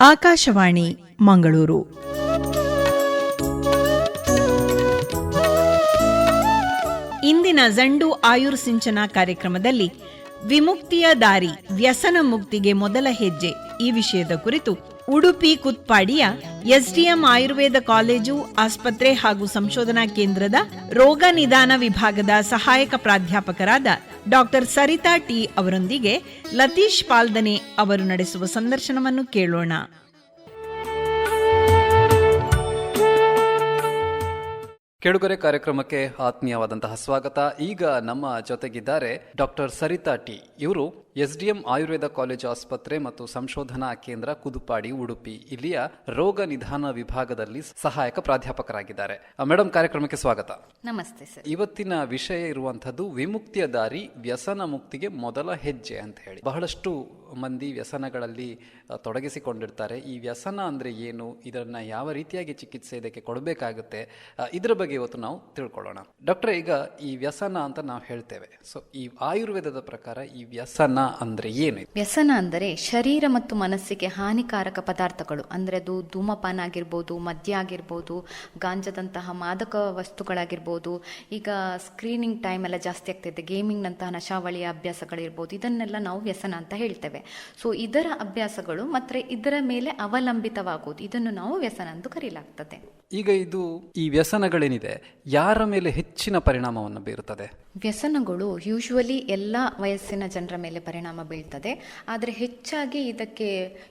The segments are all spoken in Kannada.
ಆಕಾಶವಾಣಿ, ಮಂಗಳೂರು. ಇಂದಿನ ಜಂಡು ಆಯುರ್ ಸಿಂಚನ ಕಾರ್ಯಕ್ರಮದಲ್ಲಿ ವಿಮುಕ್ತಿಯ ದಾರಿ, ವ್ಯಸನ ಮುಕ್ತಿಗೆ ಮೊದಲ ಹೆಜ್ಜೆ. ಈ ವಿಷಯದ ಕುರಿತು ಉಡುಪಿ ಕುತ್ಪಾಡಿಯ ಎಸ್ಡಿಎಂ ಆಯುರ್ವೇದ ಕಾಲೇಜು, ಆಸ್ಪತ್ರೆ ಹಾಗೂ ಸಂಶೋಧನಾ ಕೇಂದ್ರದ ರೋಗ ನಿಧಾನ ವಿಭಾಗದ ಸಹಾಯಕ ಪ್ರಾಧ್ಯಾಪಕರಾದ ಡಾಕ್ಟರ್ ಸರಿತಾ ಟಿ ಅವರೊಂದಿಗೆ ಲತೀಶ್ ಪಾಲ್ದನೆ ಅವರು ನಡೆಸುವ ಸಂದರ್ಶನವನ್ನು ಕೇಳೋಣ. ಕೆಡುಗರೆ ಕಾರ್ಯಕ್ರಮಕ್ಕೆ ಆತ್ಮೀಯವಾದಂತಹ ಸ್ವಾಗತ. ಈಗ ನಮ್ಮ ಜೊತೆಗಿದ್ದಾರೆ ಡಾಕ್ಟರ್ ಸರಿತಾ ಟಿ. ಇವರು ಎಸ್ಡಿಎಂ ಆಯುರ್ವೇದ ಕಾಲೇಜು ಆಸ್ಪತ್ರೆ ಮತ್ತು ಸಂಶೋಧನಾ ಕೇಂದ್ರ ಕುದುಪಾಡಿ ಉಡುಪಿ. ಇಲ್ಲಿಯ ರೋಗ ನಿಧಾನ ವಿಭಾಗದಲ್ಲಿ ಸಹಾಯಕ ಪ್ರಾಧ್ಯಾಪಕರಾಗಿದ್ದಾರೆ. ಮೇಡಮ್ ಕಾರ್ಯಕ್ರಮಕ್ಕೆ ಸ್ವಾಗತ. ನಮಸ್ತೆ ಸರ್. ಇವತ್ತಿನ ವಿಷಯ ಇರುವಂತದ್ದು ವಿಮುಕ್ತಿಯ ದಾರಿ ವ್ಯಸನ ಮುಕ್ತಿಗೆ ಮೊದಲ ಹೆಜ್ಜೆ ಅಂತ ಹೇಳಿ. ಬಹಳಷ್ಟು ಮಂದಿ ವ್ಯಸನಗಳಲ್ಲಿ ತೊಡಗಿಸಿಕೊಂಡಿರ್ತಾರೆ. ಈ ವ್ಯಸನ ಅಂದ್ರೆ ಏನು? ಇದನ್ನ ಯಾವ ರೀತಿಯಾಗಿ ಚಿಕಿತ್ಸೆ ಇದಕ್ಕೆ ಕೊಡಬೇಕಾಗುತ್ತೆ? ಇದರ ಇದ್ರ ಬಗ್ಗೆ ಇವತ್ತು ನಾವು ತಿಳ್ಕೊಳ್ಳೋಣ. ಡಾಕ್ಟರ್ ಈಗ ಈ ವ್ಯಸನ ಅಂತ ನಾವು ಹೇಳ್ತೇವೆ. ಸೊ ಈ ಆಯುರ್ವೇದದ ಪ್ರಕಾರ ಈ ವ್ಯಸನ ಅಂದ್ರೆ ಏನು? ವ್ಯಸನ ಅಂದರೆ ಶರೀರ ಮತ್ತು ಮನಸ್ಸಿಗೆ ಹಾನಿಕಾರಕ ಪದಾರ್ಥಗಳು. ಅಂದರೆ ಅದು ಧೂಮಪಾನ ಆಗಿರ್ಬೋದು, ಮದ್ಯ ಆಗಿರ್ಬೋದು, ಗಾಂಜದಂತಹ ಮಾದಕ ವಸ್ತುಗಳಾಗಿರ್ಬೋದು. ಈಗ ಸ್ಕ್ರೀನಿಂಗ್ ಟೈಮ್ ಎಲ್ಲ ಜಾಸ್ತಿ ಆಗ್ತಿದೆ. ಗೇಮಿಂಗ್ನಂತಹ ನಶಾವಳಿಯ ಅಭ್ಯಾಸಗಳಿರ್ಬೋದು. ಇದನ್ನೆಲ್ಲ ನಾವು ವ್ಯಸನ ಅಂತ ಹೇಳ್ತೇವೆ. ಸೊ ಇದರ ಅಭ್ಯಾಸಗಳು ಮತ್ತು ಇದರ ಮೇಲೆ ಅವಲಂಬಿತವಾಗುವುದು ಇದನ್ನು ನಾವು ವ್ಯಸನ ಎಂದು ಕರೆಯಲಾಗ್ತದೆ ಈಗ ಇದು ಈ ವ್ಯಸನಗಳೇನಿದೆ ಯಾರ ಮೇಲೆ ಹೆಚ್ಚಿನ ಪರಿಣಾಮವನ್ನು ಬೀರುತ್ತದೆ? ವ್ಯಸನಗಳು ಯೂಶುವಲಿ ಎಲ್ಲ ವಯಸ್ಸಿನ ಜನರ ಮೇಲೆ ಪರಿಣಾಮ ಬೀಳ್ತದೆ ಆದರೆ ಹೆಚ್ಚಾಗಿ ಇದಕ್ಕೆ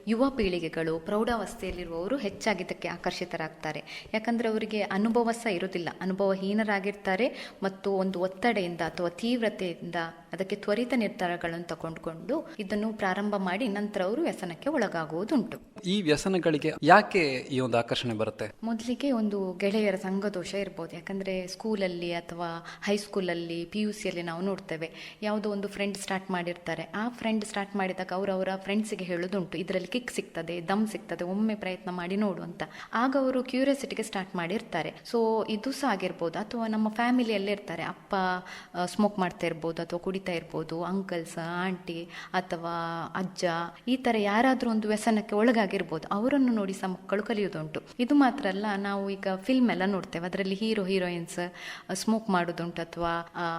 ಯುವ ಪೀಳಿಗೆಗಳು ಪ್ರೌಢಾವಸ್ಥೆಯಲ್ಲಿರುವವರು ಹೆಚ್ಚಾಗಿ ಇದಕ್ಕೆ ಆಕರ್ಷಿತರಾಗ್ತಾರೆ. ಯಾಕಂದರೆ ಅವರಿಗೆ ಅನುಭವ ಸಹ ಇರೋದಿಲ್ಲ ಅನುಭವಹೀನರಾಗಿರ್ತಾರೆ ಮತ್ತು ಒಂದು ಒತ್ತಡೆಯಿಂದ ಅಥವಾ ತೀವ್ರತೆಯಿಂದ ಅದಕ್ಕೆ ತ್ವರಿತ ನಿರ್ಧಾರಗಳನ್ನು ತಗೊಂಡುಕೊಂಡು ಇದನ್ನು ಪ್ರಾರಂಭ ಮಾಡಿ ನಂತರ ಅವರು ವ್ಯಸನಕ್ಕೆ ಒಳಗಾಗುವುದುಂಟು. ಈ ವ್ಯಸನಗಳಿಗೆ ಯಾಕೆ ಈ ಒಂದು ಆಕರ್ಷಣೆ ಬರುತ್ತೆ? ಮೊದಲಿಗೆ ಒಂದು ಗೆಳೆಯರ ಸಂಘದೋಷ ಇರ್ಬೋದು. ಯಾಕಂದರೆ ಸ್ಕೂಲಲ್ಲಿ ಅಥವಾ ಹೈಸ್ಕೂಲಲ್ಲಿ ಪಿ ಯು ಸಿಯಲ್ಲಿ ನಾವು ನೋಡ್ತೇವೆ. ಯಾವುದೋ ಒಂದು ಫ್ರೆಂಡ್ ಸ್ಟಾರ್ಟ್ ಮಾಡಿರ್ತಾರೆ. ಆ ಫ್ರೆಂಡ್ ಸ್ಟಾರ್ಟ್ ಮಾಡಿದಾಗ ಅವರು ಅವರ ಫ್ರೆಂಡ್ಸಿಗೆ ಹೇಳೋದುಂಟು. ಇದರಲ್ಲಿ ಕಿಕ್ ಸಿಗ್ತದೆ, ದಮ್ ಸಿಗ್ತದೆ, ಒಮ್ಮೆ ಪ್ರಯತ್ನ ಮಾಡಿ ನೋಡು ಅಂತ. ಆಗ ಅವರು ಕ್ಯೂರಿಯಾಸಿಟಿಗೆ ಸ್ಟಾರ್ಟ್ ಮಾಡಿರ್ತಾರೆ. ಸೊ ಇದು ಸಹ ಆಗಿರ್ಬೋದು. ಅಥವಾ ನಮ್ಮ ಫ್ಯಾಮಿಲಿಯಲ್ಲೇ ಇರ್ತಾರೆ. ಅಪ್ಪ ಸ್ಮೋಕ್ ಮಾಡ್ತಾ ಇರ್ಬೋದು ಅಥವಾ ಕುಡಿತಾ ಇರ್ಬೋದು ಅಂಕಲ್ಸ್ ಆಂಟಿ ಅಥವಾ ಅಜ್ಜ, ಈ ಥರ ಯಾರಾದರೂ ಒಂದು ವ್ಯಸನಕ್ಕೆ ಒಳಗಾಗಿರ್ಬೋದು. ಅವರನ್ನು ನೋಡಿ ಸಹ ಮಕ್ಕಳು ಕಲಿಯೋದುಂಟು. ಇದು ಮಾತ್ರ ಅಲ್ಲ, ನಾವು ಈಗ ಫಿಲ್ಮ್ ಎಲ್ಲ ನೋಡ್ತೇವೆ. ಅದರಲ್ಲಿ ಹೀರೋ ಹೀರೋಯಿನ್ಸ್ ಸ್ಮೋಕ್ ಮಾಡೋದುಂಟು ಅಥವಾ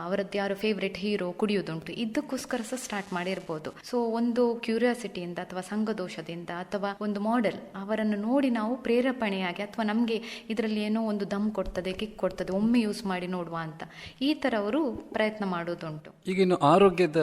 ಅವರದ್ದು ಯಾರು ಫೇವ್ರೆಟ್ ಹೀರೋ ಕುಡಿಯೋದುಂಟು ಇದಕ್ಕೋಸ್ಕರ ಸಹ ಸ್ಟಾರ್ಟ್ ಮಾಡಿರ್ಬೋದು. ಸೊ ಒಂದು ಕ್ಯೂರಿಯಾಸಿಟಿಯಿಂದ ಅಥವಾ ಸಂಘದೋಷದಿಂದ ಅಥವಾ ಒಂದು ಮಾಡೆಲ್ ಅವರನ್ನು ನೋಡಿ ನಾವು ಪ್ರೇರೇಪಣೆಯಾಗಿ ಅಥವಾ ನಮಗೆ ಇದರಲ್ಲಿ ಏನೋ ಒಂದು ದಮ್ ಕೊಡ್ತದೆ ಕಿಕ್ ಕೊಡ್ತದೆ ಒಮ್ಮೆ ಯೂಸ್ ಮಾಡಿ ನೋಡುವ ಅಂತ. ಈ ಥರ ಅವರು ಪ್ರಯತ್ನ ಮಾಡೋದುಂಟು ಈಗ ಇನ್ನು ಆರೋಗ್ಯದ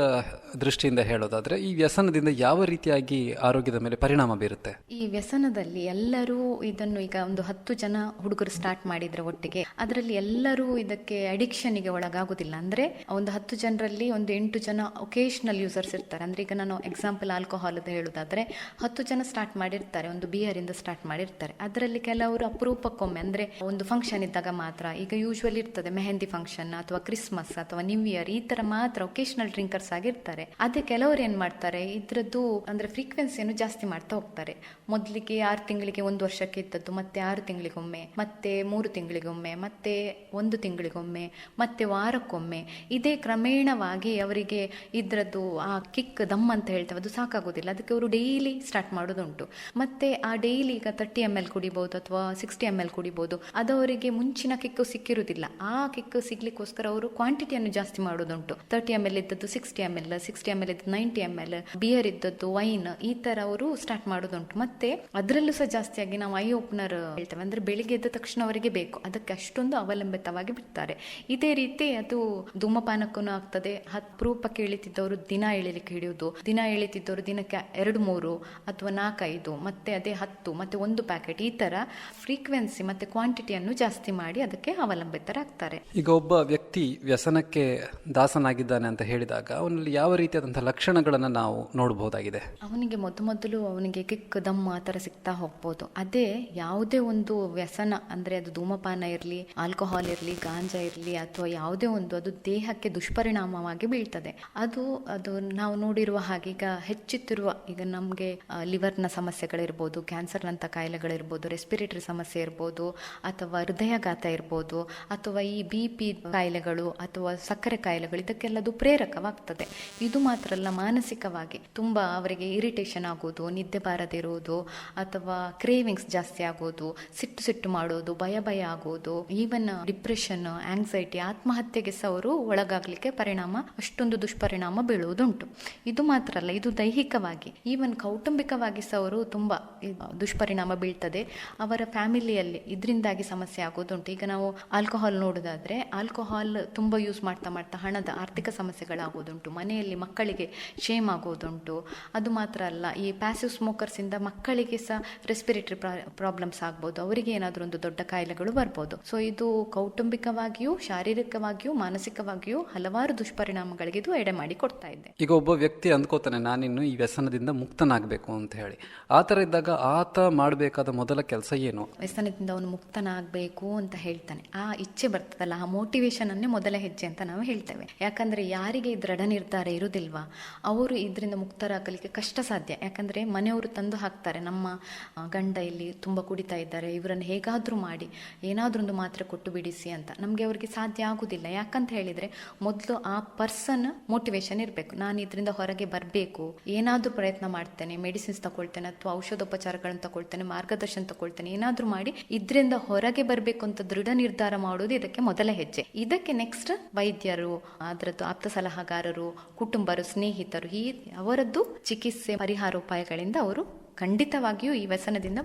ದೃಷ್ಟಿಯಿಂದ ಹೇಳೋದಾದ್ರೆ ಈ ವ್ಯಸನದಿಂದ ಯಾವ ರೀತಿಯಾಗಿ ಆರೋಗ್ಯದ ಮೇಲೆ ಪರಿಣಾಮ ಬೀರುತ್ತೆ? ಈ ವ್ಯಸನದಲ್ಲಿ ಎಲ್ಲರೂ ಇದನ್ನು ಈಗ ಒಂದು ಹತ್ತು ಜನ ಹುಡುಗರು ಸ್ಟಾರ್ಟ್ ಮಾಡಿದ್ರೆ ಒಟ್ಟಿಗೆ. ಅದರಲ್ಲಿ ಎಲ್ಲರೂ ಇದಕ್ಕೆ ಅಡಿಕ್ಷನ್ಗೆ ಒಳಗಾಗುದಿಲ್ಲ. ಅಂದ್ರೆ ಒಂದು ಹತ್ತು ಜನರಲ್ಲಿ ಒಂದು ಎಂಟು ಜನ ಒಕೇಶನಲ್ ಯೂಸರ್ಸ್ ಇರ್ತಾರೆ. ಅಂದ್ರೆ ಈಗ ನಾನು ಎಕ್ಸಾಂಪಲ್ ಆಲ್ಕೋಹಾಲ್ ಅಂತ ಹೇಳುದಾದ್ರೆ ಹತ್ತು ಜನ ಸ್ಟಾರ್ಟ್ ಮಾಡಿರ್ತಾರೆ. ಒಂದು ಬಿಯರ್ ಇಂದ ಸ್ಟಾರ್ಟ್ ಮಾಡಿರ್ತಾರೆ. ಅದರಲ್ಲಿ ಕೆಲವರು ಅಪರೂಪಕ್ಕೊಮ್ಮೆ ಅಂದ್ರೆ ಒಂದು ಫಂಕ್ಷನ್ ಇದ್ದಾಗ ಮಾತ್ರ, ಈಗ ಯೂಶುವಲ್ ಇರ್ತದೆ, ಮೆಹಂದಿ ಫಂಕ್ಷನ್ ಅಥವಾ ಕ್ರಿಸ್ಮಸ್ ಅಥವಾ ನ್ಯೂ ಇಯರ್ ಈ ತರ ಮಾತ್ರ ಒಕೇಶನಲ್ ಡ್ರಿಂಕರ್ಸ್ ಆಗಿರ್ತಾರೆ. ಅದೇ ಕೆಲವರು ಏನ್ ಮಾಡ್ತಾರೆ, ಇದ್ರದ್ದು ಅಂದ್ರೆ ಫ್ರೀಕ್ವೆನ್ಸಿಯನ್ನು ಜಾಸ್ತಿ ಮಾಡ್ತಾ ಹೋಗ್ತಾರೆ. ಮೊದಲಿಗೆ ಆರು ತಿಂಗಳಿಗೆ ಒಂದು ವರ್ಷಕ್ಕೆ ಇದ್ದದ್ದು, ಮತ್ತೆ ಆರು ತಿಂಗಳಿಗೊಮ್ಮೆ ಮತ್ತೆ ಮೂರು ತಿಂಗಳಿಗೊಮ್ಮೆ, ಮತ್ತೆ ಒಂದು ತಿಂಗಳಿಗೊಮ್ಮೆ, ಮತ್ತೆ ವಾರಕ್ಕೊಮ್ಮೆ. ಇದೇ ಕ್ರಮೇಣವಾಗಿ ಅವರಿಗೆ ಇದ್ರದ್ದು ಆ ಕಿಕ್, ದಮ್ ಅಂತ ಹೇಳ್ತೇವೆ, ಅದು ಸಾಕಾಗೋದಿಲ್ಲ. ಅದಕ್ಕೆ ಅವರು ಡೈಲಿ ಸ್ಟಾರ್ಟ್ ಮಾಡೋದುಂಟು ಮತ್ತೆ ಆ ಡೈಲಿ ಈಗ ತರ್ಟಿ ಎಂ ಎಲ್ ಕುಡಿಬಹುದು ಅಥವಾ ಸಿಕ್ಸ್ಟಿ ಎಂ ಎಲ್ ಕುಡಿಬಹುದು ಅದು ಅವರಿಗೆ ಮುಂಚಿನ ಕಿಕ್ಕು ಸಿಕ್ಕಿರುವುದಿಲ್ಲ. ಆ ಕಿಕ್ ಸಿಗ್ಲಿಕ್ಕೋಸ್ಕರ ಅವರು ಕ್ವಾಂಟಿಟಿಯನ್ನು ಜಾಸ್ತಿ ಮಾಡೋದುಂಟು ತರ್ಟಿ ಎಂ ಎಲ್ ಇದ್ದದ್ದು sixty M L sixty M L ಇದ್ದು ನೈಂಟಿ ಎಂ ಎಲ್ ಬಿಯರ್ ಇದ್ದದ್ದು ವೈನ್ ಈ ತರ ಅವರು ಸ್ಟಾರ್ಟ್ ಮಾಡೋದುಂಟು ಮತ್ತೆ ಅದರಲ್ಲೂ ಸಹ ಜಾಸ್ತಿಯಾಗಿ ನಾವು ಐ ಓಪನರ್ ಹೇಳ್ತೇವೆ, ಅಂದ್ರೆ ಬೆಳಿಗ್ಗೆ ಎದ್ದ ತಕ್ಷಣ ಅವರಿಗೆ ಬೇಕು. ಅದಕ್ಕೆ ಅಷ್ಟೊಂದು ಅವಲಂಬಿತವಾಗಿ ಬಿಡ್ತಾರೆ. ಇದೇ ರೀತಿ ಅದು ಧೂಮಪಾನಕ್ಕೂ ಆಗ್ತದೆ. ಅಪರೂಪಕ್ಕೆ ಇಳಿತಿದ್ದವರು ದಿನ ಎಳಿಲಿಕ್ಕೆ ಹಿಡಿಯೋದು ದಿನ ಎಳಿತಿದ್ದವರು ದಿನಕ್ಕೆ ಎರಡು ಮೂರು ಅಥವಾ ನಾಲ್ಕೈದು ಮತ್ತೆ ಅದೇ ಹತ್ತು ಮತ್ತೆ ಒಂದು ಪ್ಯಾಕೆಟ್ ಈ ತರ ಫ್ರೀಕ್ವೆನ್ಸಿ ಮತ್ತೆ ಕ್ವಾಂಟಿಟಿಯನ್ನು ಜಾಸ್ತಿ ಮಾಡಿ ಅದಕ್ಕೆ ಅವಲಂಬಿತರಾಗ್ತಾರೆ. ಈಗ ಒಬ್ಬ ವ್ಯಕ್ತಿ ವ್ಯಸನಕ್ಕೆ ದಾಸನಾಗಿದ್ದಾನೆ ಅಂತ ಹೇಳಿದಾಗ ಅವನಲ್ಲಿ ಯಾವ ರೀತಿಯಾದಂತಹ ಲಕ್ಷಣಗಳನ್ನು ನಾವು ನೋಡಬಹುದಾಗಿದೆ ಅವನಿಗೆ ಮೊದಮೊದಲು ಅವನಿಗೆ ಕಿಕ್ ದಮ್ಮ ಆ ಥರ ಸಿಗ್ತಾ ಹೋಗ್ಬೋದು. ಅದೇ ಯಾವುದೇ ಒಂದು ವ್ಯಸನ ಅಂದರೆ ಅದು ಧೂಮಪಾನ ಇರಲಿ ಆಲ್ಕೋಹಾಲ್ ಇರಲಿ, ಗಾಂಜಾ ಇರಲಿ ಅಥವಾ ಯಾವುದೇ ಒಂದು, ಅದು ದೇಹಕ್ಕೆ ದುಷ್ಪರಿಣಾಮವಾಗಿ ಬೀಳ್ತದೆ. ಅದು ಅದು ನಾವು ನೋಡಿರುವ ಹಾಗೆ ಈಗ ಹೆಚ್ಚುತ್ತಿರುವ, ಈಗ ನಮಗೆ ಲಿವರ್ನ ಸಮಸ್ಯೆಗಳಿರ್ಬೋದು ಕ್ಯಾನ್ಸರ್ನಂಥ ಕಾಯಿಲೆಗಳಿರ್ಬೋದು ರೆಸ್ಪಿರೇಟರಿ ಸಮಸ್ಯೆ ಇರ್ಬೋದು, ಅಥವಾ ಹೃದಯಾಘಾತ ಇರ್ಬೋದು, ಅಥವಾ ಈ ಬಿ ಪಿ ಕಾಯಿಲೆಗಳು ಅಥವಾ ಸಕ್ಕರೆ ಕಾಯಿಲೆಗಳು ಇದಕ್ಕೆಲ್ಲ ಅದು ಪ್ರೇರಕವಾಗ್ತದೆ. ಇದು ಮಾತ್ರ ಅಲ್ಲ, ಮಾನಸಿಕವಾಗಿ ತುಂಬ ಅವರಿಗೆ ಇರಿಟೇಷನ್ ಆಗೋದು, ನಿದ್ದೆ ಬಾರದಿರುವುದು, ಅಥವಾ ಕ್ರೇವಿಂಗ್ಸ್ ಜಾಸ್ತಿ ಆಗೋದು, ಸಿಟ್ಟು ಸಿಟ್ಟು ಮಾಡೋದು, ಭಯ ಭಯ ಆಗೋದು ಈವನ್ ಡಿಪ್ರೆಷನ್ ಆಂಗ್ಸೈಟಿ ಆತ್ಮಹತ್ಯೆಗೆ ಸಹ ಅವರು ಒಳಗಾಗಲಿಕ್ಕೆ ಪರಿಣಾಮ, ಅಷ್ಟೊಂದು ದುಷ್ಪರಿಣಾಮ ಬೀಳುವುದುಂಟು. ಇದು ಮಾತ್ರ ಅಲ್ಲ, ಇದು ದೈಹಿಕವಾಗಿ ಈವನ್ ಕೌಟುಂಬಿಕವಾಗಿ ಸಹ ಅವರು ತುಂಬ ದುಷ್ಪರಿಣಾಮ ಬೀಳ್ತದೆ. ಅವರ ಫ್ಯಾಮಿಲಿಯಲ್ಲಿ ಇದರಿಂದಾಗಿ ಸಮಸ್ಯೆ ಆಗೋದುಂಟು. ಈಗ ನಾವು ಆಲ್ಕೋಹಾಲ್ ನೋಡೋದಾದ್ರೆ ಆಲ್ಕೋಹಾಲ್ ತುಂಬ ಯೂಸ್ ಮಾಡ್ತಾ ಮಾಡ್ತಾ ಹಣದ ಆರ್ಥಿಕ ಸಮಸ್ಯೆಗಳಾಗೋದುಂಟು. ಮನೆಯಲ್ಲಿ ಮಕ್ಕಳಿಗೆ ಶೇಮ್ ಆಗೋದುಂಟು. ಅದು ಮಾತ್ರ ಅಲ್ಲ, ಈ ಪ್ಯಾಸಿವ್ ಸ್ಮೋಕರ್ಸಿಂದ ಮಕ್ಕಳಿಗೆ ಸಹ ರೆಸ್ಪಿರೇಟರಿ ಪ್ರಾಬ್ಲಮ್ಸ್ ಆಗ್ಬೋದು. ಅವರಿಗೆ ಏನಾದರೂ ಒಂದು ದೊಡ್ಡ ಕಾಯಿಲೆಗಳು ಬರ್ಬೋದು. ಸೊ ಇದು ಕೌಟುಂಬಿಕವಾಗಿಯೂ ಶಾರೀರಿಕವಾಗಿಯೂ ಮಾನಸಿಕವಾಗಿಯೂ ಹಲವಾರು ದುಷ್ಪರಿಣಾಮಗಳಿಗೆ ಇದು ಎಡೆ ಮಾಡಿ ಕೊಡ್ತಾ ಇದೆ. ಈಗ ಒಬ್ಬ ವ್ಯಕ್ತಿ ಅಂದ್ಕೋತಾನೆ ನಾನಿನ್ನು ಈ ವ್ಯಸನದಿಂದ ಮುಕ್ತನಾಗಬೇಕು ಅಂತ ಹೇಳಿ. ಆ ಥರ ಇದ್ದಾಗ ಆತ ಮಾಡಬೇಕಾದ ಮೊದಲ ಕೆಲಸ ಏನು? ವ್ಯಸನದಿಂದ ಅವನು ಮುಕ್ತನಾಗಬೇಕು ಅಂತ ಹೇಳ್ತಾನೆ. ಆ ಇಚ್ಛೆ ಬರ್ತದಲ್ಲ ಆ ಮೋಟಿವೇಶನ್ ಅನ್ನೇ ಮೊದಲ ಹೆಜ್ಜೆ ಅಂತ ನಾವು ಹೇಳ್ತೇವೆ. ಯಾಕಂದ್ರೆ ಯಾರಿಗೆ ದೃಢ ನಿರ್ಧಾರ ಇರುವುದಿಲ್ವಾ ಅವರು ಇದರಿಂದ ಮುಕ್ತರಾಗಲಿಕ್ಕೆ ಕಷ್ಟ ಸಾಧ್ಯ. ಯಾಕಂದ್ರೆ ಮನೆಯವರು ತಂದು ಹಾಕ್ತಾರೆ. ನಮ್ಮ ಗಂಡ ಇಲ್ಲಿ ತುಂಬಾ ಕುಡಿತಾ ಇದ್ದಾರೆ ಇವರನ್ನು ಹೇಗಾದರೂ ಮಾಡಿ ಏನಾದರೂ ಒಂದು ಮಾತ್ರೆ ಕೊಟ್ಟು ಬಿಡಿಸಿ ಅಂತ. ನಮಗೆ ಅವರಿಗೆ ಸಾಧ್ಯ ಆಗುದಿಲ್ಲ. ಯಾಕಂತ ಹೇಳಿದರೆ ಮೊದಲು ಆ ಪರ್ಸನ್ ಮೋಟಿವೇಶನ್ ಇರಬೇಕು. ನಾನು ಇದರಿಂದ ಹೊರಗೆ ಬರಬೇಕು, ಏನಾದರೂ ಪ್ರಯತ್ನ ಮಾಡ್ತೇನೆ ಮೆಡಿಸಿನ್ಸ್ ತಗೊಳ್ತೇನೆ ಅಥವಾ ಔಷಧೋಪಚಾರಗಳನ್ನು ತಗೊಳ್ತೇನೆ, ಮಾರ್ಗದರ್ಶನ ತಗೊಳ್ತೇನೆ, ಏನಾದರೂ ಮಾಡಿ, ಇದರಿಂದ ಹೊರಗೆ ಬರಬೇಕು ಅಂತ ದೃಢ ನಿರ್ಧಾರ ಮಾಡೋದು ಇದಕ್ಕೆ ಮೊದಲ ಹೆಜ್ಜೆ. ಇದಕ್ಕೆ ನೆಕ್ಸ್ಟ್ ವೈದ್ಯರು, ಅದರದ್ದು ಆಪ್ತ ಸಲಹಾಗಾರರು, ಕುಟುಂಬರು, ಸ್ನೇಹಿತರು, ಈ ಅವರದ್ದು ಚಿಕಿತ್ಸೆ ಪರಿಹಾರೋಪಾಯಗಳಿಂದ ಅವರು ಖಂಡಿತವಾಗಿಯೂ ಈ ವ್ಯಸನದಿಂದ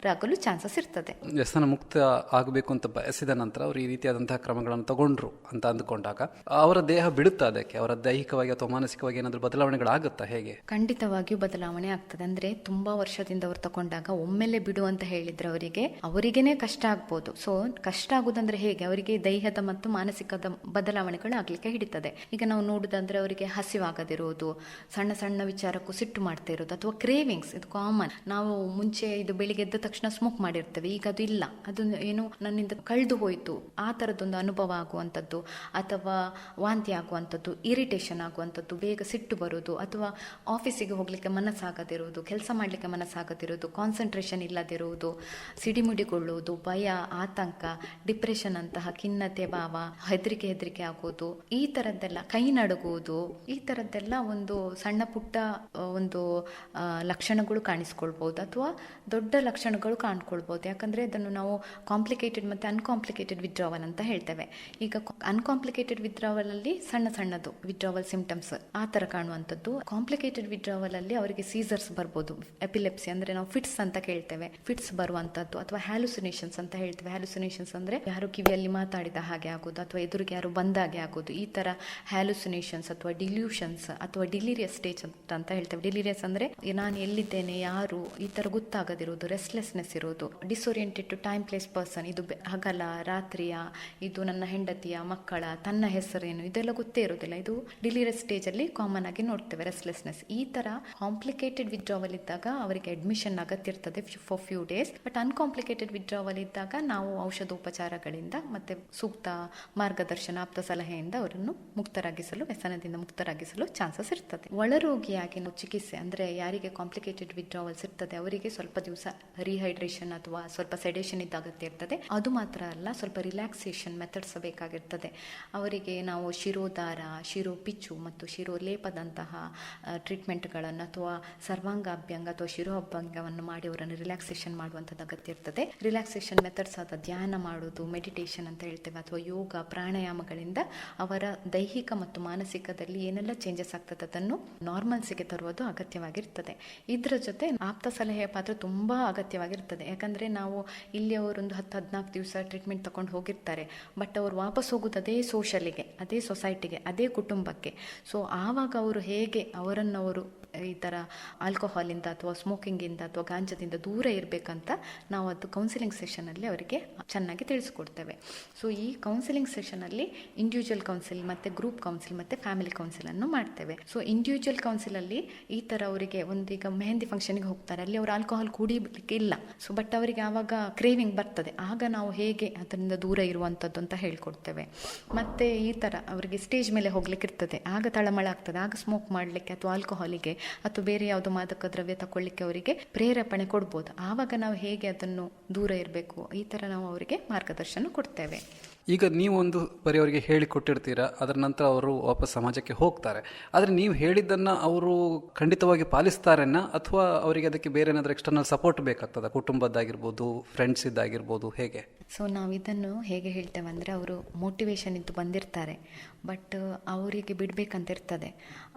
ಮುಕ್ತರಾಗಲು ಚಾನ್ಸಸ್ ಇರ್ತದೆ. ವ್ಯಸನ ಮುಕ್ತ ಆಗಬೇಕು ಅಂತ ಬಯಸಿದ ನಂತರ ಅವರು ಈ ರೀತಿಯಾದಂತಹ ಕ್ರಮಗಳನ್ನು ತಗೊಂಡ್ರು ಅಂತ ಅಂದುಕೊಂಡಾಗ ಅವರ ದೇಹ ಬಿಡುತ್ತಾ ಅದಕ್ಕೆ? ಅವರ ದೈಹಿಕವಾಗಿ ಅಥವಾ ಮಾನಸಿಕವಾಗಿ ಏನಾದರೂ ಬದಲಾವಣೆಗಳಾಗುತ್ತಾ ಹೇಗೆ? ಖಂಡಿತವಾಗಿಯೂ ಬದಲಾವಣೆ ಆಗ್ತದೆ. ಅಂದ್ರೆ ತುಂಬಾ ವರ್ಷದಿಂದ ಅವ್ರು ತಗೊಂಡಾಗ ಒಮ್ಮೆಲೆ ಬಿಡು ಅಂತ ಹೇಳಿದ್ರೆ ಅವರಿಗೆ ಅವರಿಗೇನೆ ಕಷ್ಟ ಆಗ್ಬೋದು. ಸೊ ಕಷ್ಟ ಆಗುದಂದ್ರೆ ಹೇಗೆ? ಅವರಿಗೆ ದೈಹದ ಮತ್ತು ಮಾನಸಿಕದ ಬದಲಾವಣೆಗಳು ಆಗ್ಲಿಕ್ಕೆ ಹಿಡಿತದೆ. ಈಗ ನಾವು ನೋಡುದಂದ್ರೆ ಅವರಿಗೆ ಹಸಿವಾಗದಿರುವುದು ಸಣ್ಣ ಸಣ್ಣ ವಿಚಾರಕ್ಕೂ ಸಿಟ್ಟು ಮಾಡ್ತಾ ಇರೋದು ಅಥವಾ ಕ್ರೇವಿಂಗ್ಸ್ ಇದು ಕಾಮನ್ ನಾವು ಮುಂಚೆ ಇದು ಬೆಳಿಗ್ಗೆ ಎದ್ದ ತಕ್ಷಣ ಸ್ಮೋಕ್ ಮಾಡಿರ್ತೇವೆ. ಈಗ ಅದು ಇಲ್ಲ. ಅದು ಏನು ನನ್ನಿಂದ ಕಳೆದು ಹೋಯಿತು. ಆ ಥರದ್ದೊಂದು ಅನುಭವ ಆಗುವಂಥದ್ದು, ಅಥವಾ ವಾಂತಿ ಆಗುವಂಥದ್ದು ಇರಿಟೇಷನ್ ಆಗುವಂಥದ್ದು, ಬೇಗ ಸಿಟ್ಟು ಬರೋದು, ಅಥವಾ ಆಫೀಸಿಗೆ ಹೋಗಲಿಕ್ಕೆ ಮನಸ್ಸಾಗದಿರುವುದು ಕೆಲಸ ಮಾಡಲಿಕ್ಕೆ ಮನಸ್ಸಾಗದಿರುವುದು ಕಾನ್ಸಂಟ್ರೇಷನ್ ಇಲ್ಲದಿರುವುದು ಸಿಡಿಮಿಡಿಗೊಳ್ಳುವುದು, ಭಯ, ಆತಂಕ ಡಿಪ್ರೆಷನ್ ಅಂತಹ ಖಿನ್ನತೆ, ಭಾವ, ಹೆದರಿಕೆ ಹೆದರಿಕೆ ಆಗೋದು, ಈ ಥರದ್ದೆಲ್ಲ ಕೈ ನಡುಗುವುದು, ಈ ಥರದ್ದೆಲ್ಲ ಒಂದು ಸಣ್ಣ ಪುಟ್ಟ ಒಂದು ಲಕ್ಷಣಗಳು ಕಾಣಿಸ್ಕೊಳ್ಬಹುದು. ಅಥವಾ ದೊಡ್ಡ ಲಕ್ಷಣಗಳು ಕಾಣ್ಕೊಳ್ಬೋದು. ಯಾಕಂದರೆ ಅದನ್ನು ನಾವು ಕಾಂಪ್ಲಿಕೇಟೆಡ್ ಮತ್ತು ಅನ್ಕಾಂಪ್ಲಿಕೇಟೆಡ್ ವಿಡ್ರಾವಲ್ ಅಂತ ಹೇಳ್ತೇವೆ. ಈಗ ಅನ್ಕಾಂಪ್ಲಿಕೇಟೆಡ್ ವಿಡ್ರಾವಲ್ ಅಲ್ಲಿ ಸಣ್ಣ ಸಣ್ಣದು ವಿಡ್ರಾವಲ್ ಸಿಂಪ್ಟಮ್ಸ್ ಆ ಥರ ಕಾಣುವಂಥದ್ದು. ಕಾಂಪ್ಲಿಕೇಟೆಡ್ ವಿಡ್ರಾವಲಲ್ಲಿ ಅವರಿಗೆ ಸೀಸರ್ಸ್ ಬರ್ಬೋದು. ಎಪಿಲೆಪ್ಸಿ ಅಂದರೆ ನಾವು ಫಿಟ್ಸ್ ಅಂತ ಕೇಳ್ತೇವೆ. ಫಿಟ್ಸ್ ಬರುವಂಥದ್ದು ಅಥವಾ ಹ್ಯಾಲುಸಿನೇಷನ್ಸ್ ಅಂತ ಹೇಳ್ತೇವೆ. ಹ್ಯಾಲುಸಿನೇಷನ್ಸ್ ಅಂದರೆ ಯಾರು ಕಿವಿಯಲ್ಲಿ ಮಾತಾಡಿದ ಹಾಗೆ ಆಗೋದು ಅಥವಾ ಎದುರಿಗೆ ಯಾರು ಬಂದಾಗೆ ಆಗೋದು. ಈ ಥರ ಹ್ಯಾಲುಸಿನೇಷನ್ಸ್ ಅಥವಾ ಡಿಲ್ಯೂಷನ್ಸ್ ಅಥವಾ ಡಿಲಿರಿಯಸ್ ಸ್ಟೇಜ್ ಅಂತ ಹೇಳ್ತೇವೆ. ಡಿಲಿರಿಯಸ್ ಅಂದರೆ ನಾನು ಎಲ್ಲಿದ್ದೇನೆ? ಯಾರು? ಈ ಥರ ಗೊತ್ತಾಗದಿರೋದು ರೆಸ್ಟ್ಲೆಸ್ನೆಸ್ ಇರೋದು disoriented to time place person ಇದು ಹಗಲ, ರಾತ್ರಿಯ, ಇದು ನನ್ನ ಹೆಂಡತಿಯ, ಮಕ್ಕಳ, ತನ್ನ ಹೆಸರೇನು, ಇದೆಲ್ಲ ಗೊತ್ತೇ ಇರೋದಿಲ್ಲ ಇದು ಡಿಲಿರಿಯಸ್ ಸ್ಟೇಜ್ ಅಲ್ಲಿ ಕಾಮನ್ ಆಗಿ ನೋಡ್ತೇವೆ ರೆಸ್ಟ್ಲೆಸ್ನೆಸ್ ಈ ತರ ಕಾಂಪ್ಲಿಕೇಟೆಡ್ ವಿಡ್ರಾವಲ್ ಇದ್ದಾಗ ಅವರಿಗೆ ಅಡ್ಮಿಷನ್ ಅಗತ್ಯ ಇರ್ತದೆ for few days but uncomplicated withdrawal ಇದ್ದಾಗ ನಾವು ಔಷಧೋಪಚಾರಗಳಿಂದ ಮತ್ತೆ ಸೂಕ್ತ ಮಾರ್ಗದರ್ಶನ, ಆಪ್ತ ಸಲಹೆಯಿಂದ ಅವರನ್ನು ಮುಕ್ತರಾಗಿಸಲು, ವ್ಯಸನದಿಂದ ಮುಕ್ತರಾಗಿಸಲು ಚಾನ್ಸಸ್ ಇರ್ತದೆ. ಒಳರೋಗಿಯಾಗಿ ನಾವು ಚಿಕಿತ್ಸೆ, ಅಂದ್ರೆ ಯಾರಿಗೆ ಕಾಂಪ್ಲಿಕೇಟೆಡ್ ವಿಡ್ರಾವಲ್ಸ್ ಇರ್ತದೆ ಅವರಿಗೆ ಸ್ವಲ್ಪ ದಿವಸ ರಿಹೈಡ್ರೇಷನ್ ಅಥವಾ ಸ್ವಲ್ಪ ಸೆಡೇಷನ್ ಅಗತ್ಯ ಇರ್ತದೆ. ಅದು ಮಾತ್ರ ಅಲ್ಲ, ಸ್ವಲ್ಪ ರಿಲ್ಯಾಕ್ಸೇಷನ್ ಮೆಥಡ್ಸ್ ಬೇಕಾಗಿರ್ತದೆ. ಅವರಿಗೆ ನಾವು ಶಿರೋದಾರ ಶಿರೋ ಪಿಚ್ಚು ಮತ್ತು ಶಿರೋ ಲೇಪದಂತಹ ಟ್ರೀಟ್ಮೆಂಟ್ಗಳನ್ನು ಅಥವಾ ಸರ್ವಾಂಗಾಭ್ಯಂಗ ಅಥವಾ ಶಿರೋ ಅಭ್ಯಂಗವನ್ನು ಮಾಡಿ ಅವರನ್ನು ರಿಲ್ಯಾಕ್ಸೇಷನ್ ಮಾಡುವಂಥದ್ದು ಅಗತ್ಯ ಇರ್ತದೆ. ರಿಲ್ಯಾಕ್ಸೇಷನ್ ಮೆಥಡ್ಸ್ ಆದ ಧ್ಯಾನ ಮಾಡೋದು ಮೆಡಿಟೇಷನ್ ಅಂತ ಹೇಳ್ತೇವೆ ಅಥವಾ ಯೋಗ, ಪ್ರಾಣಾಯಾಮಗಳಿಂದ ಅವರ ದೈಹಿಕ ಮತ್ತು ಮಾನಸಿಕದಲ್ಲಿ ಏನೆಲ್ಲ ಚೇಂಜಸ್ ಆಗ್ತದೆ ಅದನ್ನು ನಾರ್ಮಲ್ಸಿಗೆ ತರುವುದು ಅಗತ್ಯವಾಗಿರ್ತದೆ. ಇದರ ಜೊತೆ ಆಪ್ತ ಸಲಹೆಯ ಪಾತ್ರ ತುಂಬಾ ಅಗತ್ಯವಾಗಿರ್ತದೆ ಯಾಕಂದರೆ ನಾವು ಇಲ್ಲಿ ಅವರೊಂದು ಹತ್ತು, ಹದಿನಾಲ್ಕು ದಿವಸ ಟ್ರೀಟ್ಮೆಂಟ್ ತಗೊಂಡು ಹೋಗಿರ್ತಾರೆ. ಬಟ್ ಅವರು ವಾಪಸ್ ಹೋಗೋದು ಅದೇ ಸೋಷಲಿಗೆ ಅದೇ ಸೊಸೈಟಿಗೆ ಅದೇ ಕುಟುಂಬಕ್ಕೆ. ಸೊ ಆವಾಗ ಅವರು ಹೇಗೆ ಅವರನ್ನು ಅವರು ಈ ಥರ ಆಲ್ಕೋಹಾಲಿಂದ ಅಥವಾ ಸ್ಮೋಕಿಂಗಿಂದ ಅಥವಾ ಗಾಂಜದಿಂದ ದೂರ ಇರಬೇಕಂತ ನಾವು ಅದು ಕೌನ್ಸಿಲಿಂಗ್ ಸೆಷನಲ್ಲಿ ಅವರಿಗೆ ಚೆನ್ನಾಗಿ ತಿಳಿಸ್ಕೊಡ್ತೇವೆ. ಸೊ ಈ ಕೌನ್ಸಿಲಿಂಗ್ ಸೆಷನಲ್ಲಿ ಇಂಡಿವಿಜುವಲ್ ಕೌನ್ಸಿಲ್ ಮತ್ತು ಗ್ರೂಪ್ ಕೌನ್ಸಿಲ್ ಮತ್ತು ಫ್ಯಾಮಿಲಿ ಕೌನ್ಸಿಲನ್ನು ಮಾಡ್ತೇವೆ. ಸೊ ಇಂಡಿವಿಜುವಲ್ ಕೌನ್ಸಿಲಲ್ಲಿ ಈ ಥರ ಅವರಿಗೆ ಒಂದು ಈಗ ಮೆಹಂದಿ ಫಂಕ್ಷನ್ಗೆ ಹೋಗ್ತಾರೆ. ಅಲ್ಲಿ ಅವರು ಆಲ್ಕೋಹಾಲ್ ಕುಡಿಲಿಕ್ಕೆ ಇಲ್ಲ. ಸೊ ಬಟ್ ಅವರಿಗೆ ಆವಾಗ ಕ್ರೇವಿಂಗ್ ಬರ್ತದೆ. ಆಗ ನಾವು ಹೇಗೆ ಅದರಿಂದ ದೂರ ಇರುವಂಥದ್ದು ಅಂತ ಹೇಳ್ಕೊಡ್ತೇವೆ. ಮತ್ತು ಈ ಥರ ಅವರಿಗೆ ಸ್ಟೇಜ್ ಮೇಲೆ ಹೋಗ್ಲಿಕ್ಕೆ ಇರ್ತದೆ. ಆಗ ತಳಮಳ ಆಗ್ತದೆ. ಆಗ ಸ್ಮೋಕ್ ಮಾಡಲಿಕ್ಕೆ ಅಥವಾ ಆಲ್ಕೋಹಾಲಿಗೆ ಅಥವಾ ಬೇರೆ ಯಾವುದೋ ಮಾದಕ ದ್ರವ್ಯ ತಗೊಳ್ಳಿಕ್ಕೆ ಅವರಿಗೆ ಪ್ರೇರೇಪಣೆ ಕೊಡ್ಬೋದು. ಆವಾಗ ನಾವು ಹೇಗೆ ಅದನ್ನು ದೂರ ಇರಬೇಕು? ಈ ಥರ ನಾವು ಅವರಿಗೆ ಮಾರ್ಗದರ್ಶನ ಕೊಡ್ತೇವೆ. ಈಗ ನೀವು ಒಂದು ಬರೀ ಹೇಳಿ ಕೊಟ್ಟಿರ್ತೀರ, ಅದರ ನಂತರ ಅವರು ವಾಪಸ್ ಸಮಾಜಕ್ಕೆ ಹೋಗ್ತಾರೆ. ಆದರೆ ನೀವು ಹೇಳಿದ್ದನ್ನು ಅವರು ಖಂಡಿತವಾಗಿ ಪಾಲಿಸ್ತಾರೆನ್ನ ಅಥವಾ ಅವರಿಗೆ ಅದಕ್ಕೆ ಬೇರೆ ಏನಾದರೂ ಎಕ್ಸ್ಟರ್ನಲ್ ಸಪೋರ್ಟ್ ಬೇಕಾಗ್ತದೆ? ಕುಟುಂಬದ್ದಾಗಿರ್ಬೋದು ಫ್ರೆಂಡ್ಸ್ ಇದ್ದಾಗಿರ್ಬೋದು, ಹೇಗೆ? ಸೊ ನಾವು ಇದನ್ನು ಹೇಗೆ ಹೇಳ್ತೇವೆ ಅಂದರೆ ಅವರು ಮೋಟಿವೇಶನ್ ಇದ್ದು ಬಂದಿರ್ತಾರೆ. ಬಟ್ ಅವರಿಗೆ ಬಿಡಬೇಕಂತ ಇರ್ತದೆ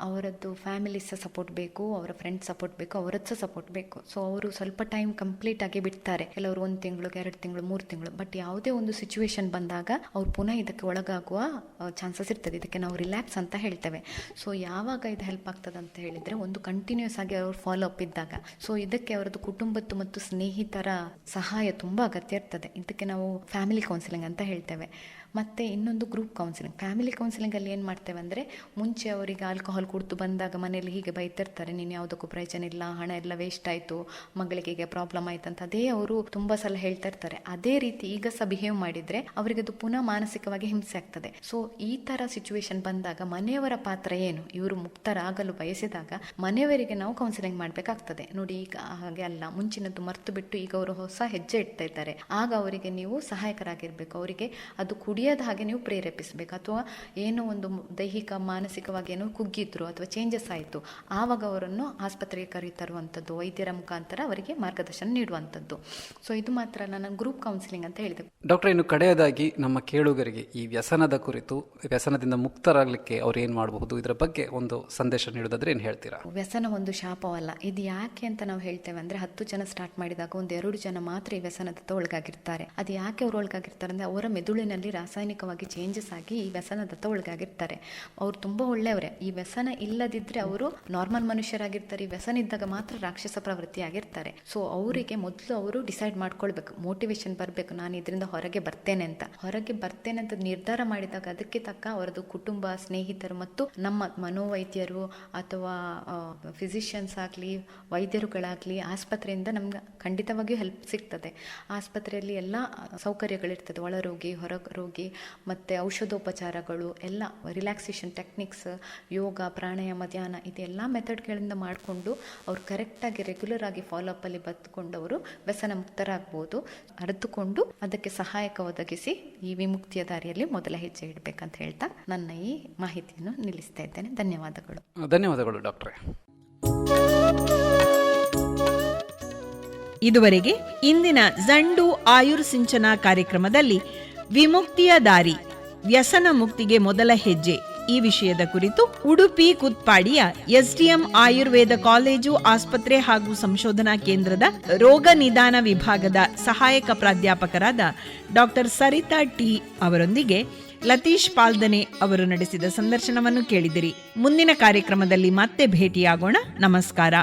ಅವರದ್ದು ಫ್ಯಾಮಿಲಿ ಸಹ ಸಪೋರ್ಟ್ ಬೇಕು, ಅವರ ಫ್ರೆಂಡ್ಸ್ ಸಪೋರ್ಟ್ ಬೇಕು ಅವರದ್ದು ಸಹ ಸಪೋರ್ಟ್ ಬೇಕು. ಸೊ ಅವರು ಸ್ವಲ್ಪ ಟೈಮ್ ಕಂಪ್ಲೀಟ್ ಆಗಿ ಬಿಡ್ತಾರೆ. ಕೆಲವರು ಒಂದು ತಿಂಗಳು ಎರಡು ತಿಂಗಳು, ಮೂರು ತಿಂಗಳು. ಬಟ್ ಯಾವುದೇ ಒಂದು ಸಿಚುವೇಶನ್ ಬಂದಾಗ ಅವ್ರು ಪುನಃ ಇದಕ್ಕೆ ಒಳಗಾಗುವ ಚಾನ್ಸಸ್ ಇರ್ತದೆ. ಇದಕ್ಕೆ ನಾವು ರಿಲ್ಯಾಕ್ಸ್ ಅಂತ ಹೇಳ್ತೇವೆ. ಸೊ ಯಾವಾಗ ಇದು ಹೆಲ್ಪ್ ಆಗ್ತದೆ ಅಂತ ಹೇಳಿದರೆ, ಒಂದು ಕಂಟಿನ್ಯೂಸ್ ಆಗಿ ಅವ್ರು ಫಾಲೋ ಅಪ್ ಇದ್ದಾಗ. ಸೊ ಇದಕ್ಕೆ ಅವರದ್ದು ಕುಟುಂಬದ್ದು ಮತ್ತು ಸ್ನೇಹಿತರ ಸಹಾಯ ತುಂಬ ಅಗತ್ಯ ಇರ್ತದೆ. ಇದಕ್ಕೆ ನಾವು ಫ್ಯಾಮಿಲಿ ಕೌನ್ಸಿಲಿಂಗ್ ಅಂತ ಹೇಳ್ತೇವೆ. ಮತ್ತು ಇನ್ನೊಂದು ಗ್ರೂಪ್ ಕೌನ್ಸಿಲಿಂಗ್ ಫ್ಯಾಮಿಲಿ ಕೌನ್ಸಿಲಿಂಗಲ್ಲಿ ಏನು ಮಾಡ್ತೇವೆ ಅಂದರೆ, ಮುಂಚೆ ಅವರಿಗೆ ಆಲ್ಕೋಹಾಲ್ ಕುಡಿದು ಬಂದಾಗ ಮನೆಯಲ್ಲಿ ಹೀಗೆ ಬೈತಿರ್ತಾರೆ, ನೀನು ಯಾವುದಕ್ಕೂ ಪ್ರಯೋಜನ ಇಲ್ಲ, ಹಣ ಎಲ್ಲ ವೇಸ್ಟ್ ಆಯಿತು, ಮಗಳಿಗೆ ಹೀಗೆ ಪ್ರಾಬ್ಲಮ್ ಆಯ್ತು ಅಂತ. ಅದೇ ಅವರು ತುಂಬ ಸಲ ಹೇಳ್ತಾ ಇರ್ತಾರೆ. ಅದೇ ರೀತಿ ಈಗ ಸಹ ಬಿಹೇವ್ ಮಾಡಿದರೆ ಅವರಿಗೆ ಅದು ಪುನಃ ಮಾನಸಿಕವಾಗಿ ಹಿಂಸೆ ಆಗ್ತದೆ. ಸೊ ಈ ಥರ ಸಿಚುವೇಶನ್ ಬಂದಾಗ ಮನೆಯವರ ಪಾತ್ರ ಏನು? ಇವರು ಮುಕ್ತರಾಗಲು ಬಯಸಿದಾಗ ಮನೆಯವರಿಗೆ ನಾವು ಕೌನ್ಸಿಲಿಂಗ್ ಮಾಡಬೇಕಾಗ್ತದೆ. ನೋಡಿ, ಈಗ ಹಾಗೆ ಅಲ್ಲ. ಮುಂಚಿನದ್ದು ಮರ್ತು ಬಿಟ್ಟು ಈಗ ಅವರು ಹೊಸ ಹೆಜ್ಜೆ ಇಡ್ತಾ ಇದ್ದಾರೆ. ಆಗ ಅವರಿಗೆ ನೀವು ಸಹಾಯಕರಾಗಿರ್ಬೇಕು. ಅವರಿಗೆ ಅದು ಕುಡಿಯದ ಹಾಗೆ ನೀವು ಪ್ರೇರೇಪಿಸಬೇಕು. ಅಥವಾ ಏನೋ ಒಂದು ದೈಹಿಕ ಮಾನಸಿಕವಾಗಿ ಏನೋ ಕುಗ್ಗಿದ್ರು ಅಥವಾ ಚೇಂಜಸ್ ಆಯಿತು ಆವಾಗ ಅವರನ್ನು ಆಸ್ಪತ್ರೆಗೆ ಕರೆತರುವಂಥದ್ದು ವೈದ್ಯರ ಮುಖಾಂತರ ಅವರಿಗೆ ಮಾರ್ಗದರ್ಶನ ನೀಡುವಂಥದ್ದು. ಸೊ ಇದು ಮಾತ್ರ ನಾನು ಗ್ರೂಪ್ ಕೌನ್ಸಿಲಿಂಗ್ ಅಂತ ಹೇಳಿದೆ. ಡಾಕ್ಟರ್ ಇನ್ನು ಕಡೆಯದಾಗಿ ನಮ್ಮ ಕೇಳುಗರಿಗೆ ಈ ವ್ಯಸನದ ಕುರಿತು ವ್ಯಸನದಿಂದ ಮುಕ್ತರಾಗಲಿಕ್ಕೆ ಅವ್ರು ಏನು ಮಾಡಬಹುದು ಇದರ ಬಗ್ಗೆ ಒಂದು ಸಂದೇಶ ನೀಡೋದಾದ್ರೆ ಏನು ಹೇಳ್ತೀರಾ? ವ್ಯಸನ ಒಂದು ಶಾಪವಲ್ಲ. ಇದು ಯಾಕೆ ಅಂತ ನಾವು ಹೇಳ್ತೇವೆ ಅಂದರೆ ಹತ್ತು ಜನ ಸ್ಟಾರ್ಟ್ ಮಾಡಿದಾಗ ಒಂದು ಎರಡು ಜನ ಮಾತ್ರ ಈ ವ್ಯಸನದತ್ತ ಒಳಗಾಗಿರ್ತಾರೆ ಅದು ಯಾಕೆ ಅವರು ಒಳಗಾಗಿರ್ತಾರೆ ಅಂದರೆ ಅವರ ಮೆದುಳಿನಲ್ಲಿ ರಾಸಾಯನಿಕವಾಗಿ ಚೇಂಜಸ್ ಆಗಿ ಈ ವ್ಯಸನದತ್ತ ಒಳಗಾಗಿರ್ತಾರೆ ಅವ್ರು ತುಂಬ ಒಳ್ಳೆಯವರೇ. ಈ ವ್ಯಸನ ಇಲ್ಲದಿದ್ದರೆ ಅವರು ನಾರ್ಮಲ್ ಮನುಷ್ಯರಾಗಿರ್ತಾರೆ. ಈ ವ್ಯಸನ ಇದ್ದಾಗ ಮಾತ್ರ ರಾಕ್ಷಸ ಪ್ರವೃತ್ತಿ ಆಗಿರ್ತಾರೆ. ಸೊ ಅವರಿಗೆ ಮೊದಲು ಅವರು ಡಿಸೈಡ್ ಮಾಡ್ಕೊಳ್ಬೇಕು. ಮೋಟಿವೇಶನ್ ಬರಬೇಕು. ನಾನು ಇದರಿಂದ ಹೊರಗೆ ಬರ್ತೇನೆ ಅಂತ. ಹೊರಗೆ ಬರ್ತೇನೆ ಅಂತ ನಿರ್ಧಾರ ಮಾಡಿದಾಗ ಅದಕ್ಕೆ ತಕ್ಕ ಅವರದು ಕುಟುಂಬ, ಸ್ನೇಹಿತರು ಮತ್ತು ನಮ್ಮ ಮನೋವೈದ್ಯರು ಅಥವಾ ಫಿಸಿಷಿಯನ್ಸ್ ಆಗಲಿ, ವೈದ್ಯರುಗಳಾಗಲಿ ಆಸ್ಪತ್ರೆಯಿಂದ ನಮ್ಗೆ ಖಂಡಿತವಾಗಿಯೂ ಹೆಲ್ಪ್ ಸಿಗ್ತದೆ. ಆಸ್ಪತ್ರೆಯಲ್ಲಿ ಎಲ್ಲ ಸೌಕರ್ಯಗಳಿರ್ತದೆ. ಒಳರೋಗಿ ಹೊರ ರೋಗಿ ಮತ್ತು ಔಷಧೋಪಚಾರಗಳು ಎಲ್ಲ ರಿಲ್ಯಾಕ್ಸೇಷನ್ ಟೆಕ್ನಿಕ್ಸ್ ಯೋಗ ಪ್ರಾಣಾಯಾಮ ಧ್ಯಾನ ಇದೆಲ್ಲ ಮೆಥಡ್ಗಳಿಂದ ಮಾಡಿಕೊಂಡು ಅವ್ರು ಕರೆಕ್ಟಾಗಿ ರೆಗ್ಯುಲರ್ ಆಗಿ ಫಾಲೋಅಪ್ಪಲ್ಲಿ ಅಲ್ಲಿ ಬದುಕೊಂಡು ಅವರು ವ್ಯಸನ ಮುಕ್ತರಾಗ್ಬೋದು. ಅರಿತುಕೊಂಡು ಅದಕ್ಕೆ ಸಹಾಯಕ ಒದಗಿಸಿ ಈ ವಿಮುಕ್ತಿಯ ದಾರಿಯಲ್ಲಿ ಮೊದಲ ಹೆಜ್ಜೆ ಇಡಬೇಕಂತ ಹೇಳ್ತಾ ನನ್ನ ಈ ಮಾಹಿತಿಯನ್ನು ನಿಲ್ಲಿಸ್ತಾ ಇದ್ದೇನೆ. ಧನ್ಯವಾದಗಳು. ಧನ್ಯವಾದಗಳು ಡಾಕ್ಟ್ರೆ. ಇದುವರೆಗೆ ಇಂದಿನ ಜಂಡು ಆಯುರ್ ಸಿಂಚನಾ ಕಾರ್ಯಕ್ರಮದಲ್ಲಿ ವಿಮುಕ್ತಿಯ ದಾರಿ. ವ್ಯಸನ ಮುಕ್ತಿಗೆ ಮೊದಲ ಹೆಜ್ಜೆ. ಈ ವಿಷಯದ ಕುರಿತು ಉಡುಪಿ ಕುತ್ಪಾಡಿಯ ಎಸ್ಡಿಎಂ ಆಯುರ್ವೇದ ಕಾಲೇಜು ಆಸ್ಪತ್ರೆ ಹಾಗೂ ಸಂಶೋಧನಾ ಕೇಂದ್ರದ ರೋಗ ನಿದಾನ ವಿಭಾಗದ ಸಹಾಯಕ ಪ್ರಾಧ್ಯಾಪಕರಾದ ಡಾಕ್ಟರ್ ಸರಿತಾ ಟಿ ಅವರೊಂದಿಗೆ ಲತೀಶ್ ಪಾಲ್ದನೆ ಅವರು ನಡೆಸಿದ ಸಂದರ್ಶನವನ್ನು ಕೇಳಿದಿರಿ. ಮುಂದಿನ ಕಾರ್ಯಕ್ರಮದಲ್ಲಿ ಮತ್ತೆ ಭೇಟಿಯಾಗೋಣ. ನಮಸ್ಕಾರ.